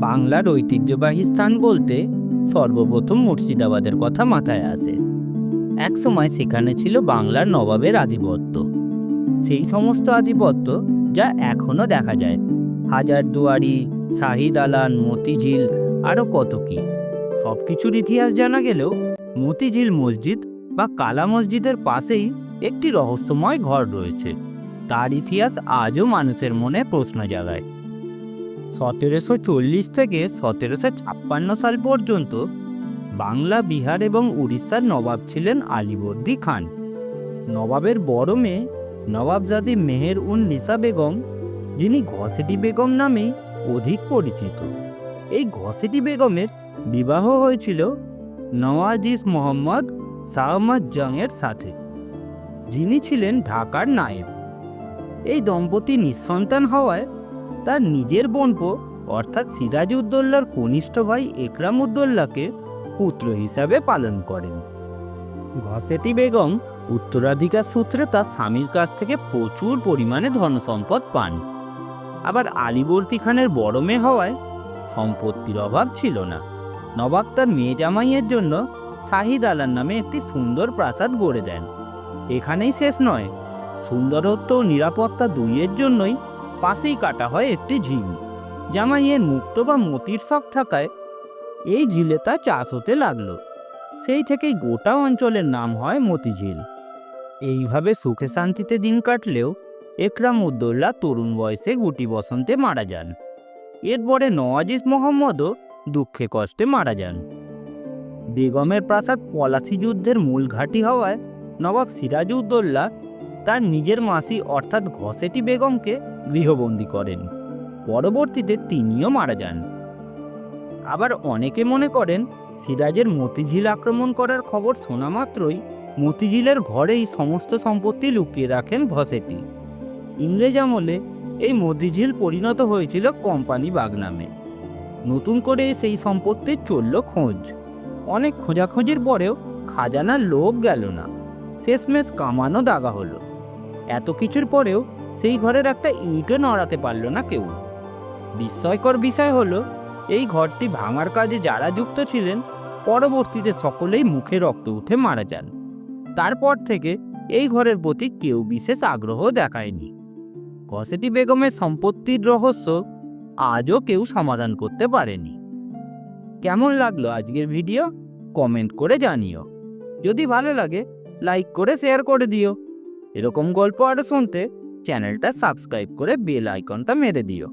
বাংলার ঐতিহ্যবাহী স্থান বলতে সর্বপ্রথম মুর্শিদাবাদের কথা মাথায় আসে। একসময় সেখানে ছিল বাংলার নবাবের আধিপত্য। সেই সমস্ত আধিপত্য যা এখনও দেখা যায়। হাজারদুয়ারি শাহিদ আলান, মতিঝিল, আরও কত কি। সব কিছুর ইতিহাস জানা গেলেও মতিঝিল মসজিদ বা কালা মসজিদের পাশেই একটি রহস্যময় ঘর রয়েছে। তার ইতিহাস আজও মানুষের মনে প্রশ্ন জাগায়। সতেরোশো চল্লিশ থেকে সতেরোশো ছাপ্পান্ন সাল পর্যন্ত বাংলা, বিহার এবং উড়িষ্যার নবাব ছিলেন আলিবর্দী খান। নবাবের বড় মেয়ে নবাবজাদি মেহের উন নিসা বেগম, যিনি ঘসেটি বেগম নামেই অধিক পরিচিত। এই ঘসেটি বেগমের বিবাহ হয়েছিল নওয়াজিস মোহাম্মদ শাহমদ জংয়ের সাথে। যিনি ছিলেন ঢাকার নায়েব। এই দম্পতি নিঃসন্তান হওয়ায় তার নিজের বোনপো, অর্থাৎ সিরাজউদ্দৌলার কনিষ্ঠ ভাই একরাম উদ্দৌলাকে পুত্র হিসাবে পালন করেন। ঘসেটি বেগম উত্তরাধিকার সূত্রে তার স্বামীর কাছ থেকে প্রচুর পরিমাণে ধনসম্পদ পান। আবার আলিবর্তী খানের বড় মেয়ে হওয়ায় সম্পত্তির অভাব ছিল না। নবাব তার মেয়ে জামাইয়ের জন্য শাহিদ আলার নামে একটি সুন্দর প্রাসাদ গড়ে দেন। এখানেই শেষ নয়। সুন্দরত্ব ও নিরাপত্তা দুইয়ের জন্যই পাশেই কাটা হয় একটি ঝিল। জামাইয়ের মুক্ত বা মতির শখ থাকায় এই ঝিলে তা চাষ হতে লাগল। সেই থেকেই গোটা অঞ্চলের নাম হয় মতিঝিল এইভাবে সুখে শান্তিতে দিন কাটলেও একরাম উদ্দৌলা তরুণ বয়সে গুটি বসন্তে মারা যান। এরপরে নওয়াজিস মোহাম্মদও দুঃখে কষ্টে মারা যান। বেগমের প্রাসাদ পলাশি যুদ্ধের মূল ঘাঁটি হওয়ায় নবাব সিরাজউদ্দৌল্লা তার নিজের মাসি অর্থাৎ ঘসেটি বেগমকে গৃহবন্দী করেন। পরবর্তীতে তিনিও মারা যান। আবার অনেকে মনে করেন সিরাজের মতিঝিল আক্রমণ করার খবর শোনা মাত্রই মতিঝিলের ঘরেই সমস্ত সম্পত্তি লুকিয়ে রাখেন ঘসেটি ইংরেজ আমলে এই মতিঝিল পরিণত হয়েছিল কোম্পানি বাগ নামে নতুন করে সেই সম্পত্তির চলল খোঁজ। অনেক খোঁজাখোঁজির পরেও খাজানার লোভ গেল না। শেষমেশ কামানো দাগা হলো। এত কিছুর পরেও সেই ঘরের একটা ইঁটও নড়াতে পারল না কেউ। বিস্ময়কর বিষয় হলো, এই ঘরটি ভাঙার কাজে যারা যুক্ত ছিলেন, পরবর্তীতে সকলেই মুখে রক্ত উঠে মারা যান। তারপর থেকে এই ঘরের প্রতি কেউ বিশেষ আগ্রহ দেখায়নি। কসেটি বেগমের সম্পত্তির রহস্য আজও কেউ সমাধান করতে পারেনি। কেমন লাগল আজকের ভিডিও? কমেন্ট করে জানিও। যদি ভালো লাগে লাইক করে শেয়ার করে দিও। এরকম গল্প আরও শুনতে চ্যানেলটা সাবস্ক্রাইব করে বেল আইকনটা মেরে দিও।